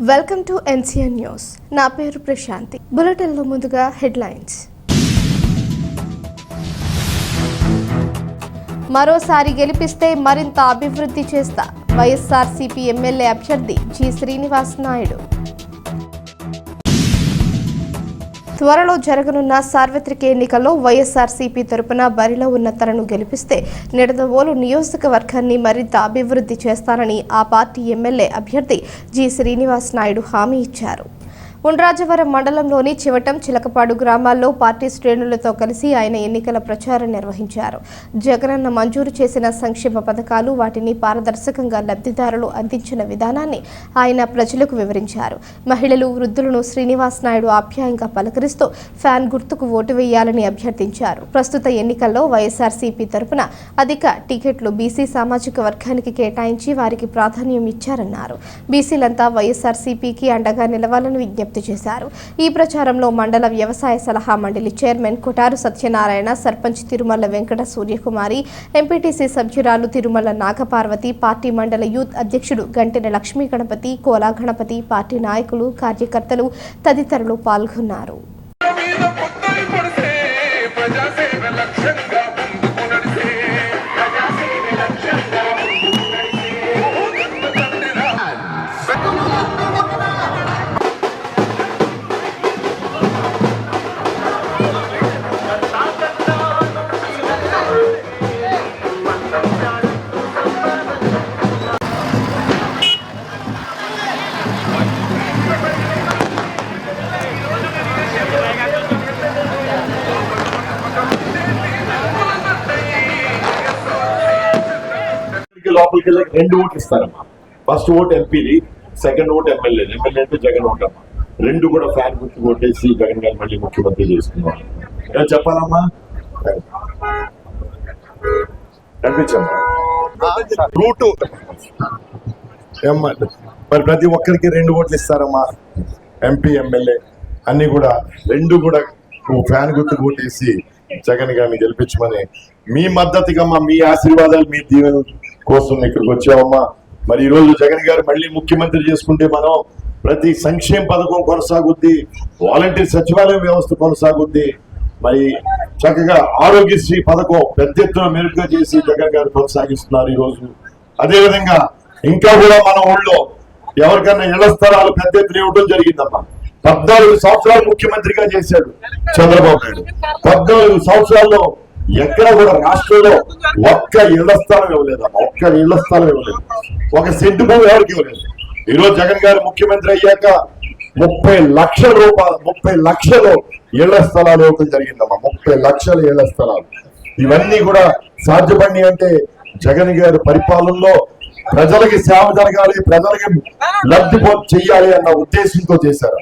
Welcome to NCN news. నా పేరు ప్రశాంతి. బులెటిన్లో ముందుగా హెడ్లైన్స్. మరోసారి గెలిపిస్తే మరింత అభివృద్ధి చేస్తా. వైఎస్ఆర్సీపీ ఎమ్మెల్యే అభ్యర్థి జి శ్రీనివాస్ నాయుడు. త్వరలో జరగనున్న సార్వత్రిక ఎన్నికల్లో వైఎస్ఆర్సీపీ తరపున బరిలో ఉన్న తనను గెలిపిస్తే నిడదవోలు నియోజకవర్గాన్ని మరింత అభివృద్ధి చేస్తానని ఆ పార్టీ ఎమ్మెల్యే అభ్యర్థి జి శ్రీనివాస్ నాయుడు హామీ ఇచ్చారు. ఉండ్రాజవరం మండలంలోని చివటం చిలకపాడు గ్రామాల్లో పార్టీ శ్రేణులతో కలిసి ఆయన ఎన్నికల ప్రచారం నిర్వహించారు. జగనన్న మంజూరు చేసిన సంక్షేమ పథకాలు వాటిని పారదర్శకంగా లబ్ధిదారులు అందించిన విధానాన్ని ఆయన ప్రజలకు వివరించారు. మహిళలు వృద్ధులను శ్రీనివాస్ నాయుడు ఆప్యాయంగా పలకరిస్తూ ఫ్యాన్ గుర్తుకు ఓటు వేయాలని అభ్యర్థించారు. ప్రస్తుత ఎన్నికల్లో వైఎస్ఆర్సీపీ తరపున అధిక టికెట్లు బీసీ సామాజిక వర్గానికి కేటాయించి వారికి ప్రాధాన్యం ఇచ్చారన్నారు. బీసీలంతా వైఎస్ఆర్సీపీకి అండగా నిలవాలని విజ్ఞప్తి చేశారు. ఈ ప్రచారంలో మండల వ్యవసాయ సలహా మండలి చైర్మన్ కొటారు సత్యనారాయణ సర్పంచ్ తిరుమల వెంకట సూర్యకుమారి ఎంపీటీసీ సభ్యురాలు తిరుమల నాగపార్వతి పార్టీ మండల యూత్ అధ్యక్షుడు గంటెన లక్ష్మీ గణపతి కోలా గణపతి పార్టీ నాయకులు కార్యకర్తలు తదితరులు పాల్గొన్నారు. లోపలికి వెళ్ళి రెండు ఓట్లు ఇస్తారమ్మా. ఫస్ట్ ఓట్ ఎంపీది సెకండ్ ఓట్ ఎమ్మెల్యే. ఎమ్మెల్యే అంటే జగన్ ఓట్ అమ్మా రెండు కూడా ఫ్యాన్ గుర్తు కొట్టేసి జగన్ గారు మళ్ళీ ముఖ్యమంత్రి చేసుకున్నాం చెప్పాలమ్మా? కనిపించమ్మా. రూటు. మరి ప్రతి ఒక్కరికి రెండు ఓట్లు ఇస్తారమ్మా ఎంపీ ఎమ్మెల్యే? అన్ని కూడా రెండు కూడా ఫ్యాన్ గుర్తు కొట్టేసి జగన్ గారిని గెలిపించమని మీ మద్దతుగా మీ ఆశీర్వాదాలు మీ దీవెన కోసం ఇక్కడికి వచ్చామమ్మా. మరి ఈ రోజు జగన్ గారు మళ్ళీ ముఖ్యమంత్రి చేసుకుంటే మనం ప్రతి సంక్షేమ పథకం కొనసాగుద్ది వాలంటీర్ సచివాలయం వ్యవస్థ కొనసాగుద్ది. మరి చక్కగా ఆరోగ్యశ్రీ పథకం పెద్ద ఎత్తున మెరుగ్గా చేసి జగన్ గారు కొనసాగిస్తున్నారు ఈ రోజు అదేవిధంగా ఇంకా కూడా మన ఊళ్ళో ఎవరికన్నా ఇళ్ళ స్థలాలు పెద్ద ఎత్తున ఇవ్వడం జరిగిందమ్మా. పద్నాలుగు సంవత్సరాలు ముఖ్యమంత్రిగా చేశాడు చంద్రబాబు నాయుడు. పద్నాలుగు సంవత్సరాల్లో ఎక్కడ కూడా రాష్ట్రంలో ఒక్క ఇళ్ళ స్థలం ఇవ్వలేదమ్మా. ఒక్క ఇళ్ళ స్థలం ఇవ్వలేదు. ఒక సెంటు భూమి ఎవరికి ఇవ్వలేదు. ఈ రోజు జగన్ గారు ముఖ్యమంత్రి అయ్యాక ముప్పై లక్షల రూపాయలు ముప్పై లక్షలు ఇళ్ళ స్థలాలు ఇవ్వడం జరిగిందమ్మా. ముప్పై లక్షల ఇళ్ళ స్థలాలు. ఇవన్నీ కూడా సాధ్యపడి అంటే జగన్ గారి పరిపాలనలో ప్రజలకి సేవ జరగాలి ప్రజలకి లబ్ధి పొ- చెయ్యాలి అన్న ఉద్దేశంతో చేశారు.